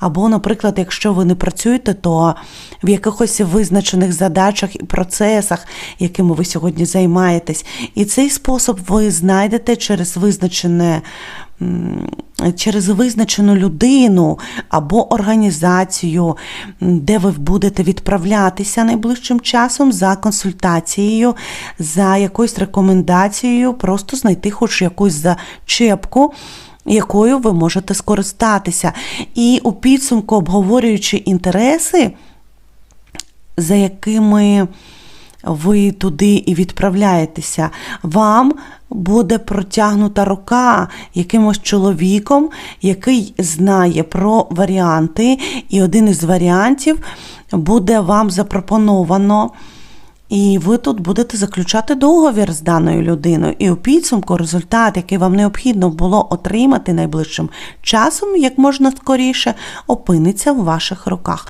Або, наприклад, якщо ви не працюєте, то в якихось визначених задачах і процесах, якими ви сьогодні займаєтесь. І цей спосіб ви знайдете через визначене. Через визначену людину або організацію, де ви будете відправлятися найближчим часом за консультацією, за якоюсь рекомендацією, просто знайти хоч якусь зачепку, якою ви можете скористатися. І у підсумку, обговорюючи інтереси, за якими ви туди і відправляєтеся, вам буде протягнута рука якимось чоловіком, який знає про варіанти, і один із варіантів буде вам запропоновано. І ви тут будете заключати договір з даною людиною. І у підсумку результат, який вам необхідно було отримати найближчим часом, як можна скоріше, опиниться в ваших руках.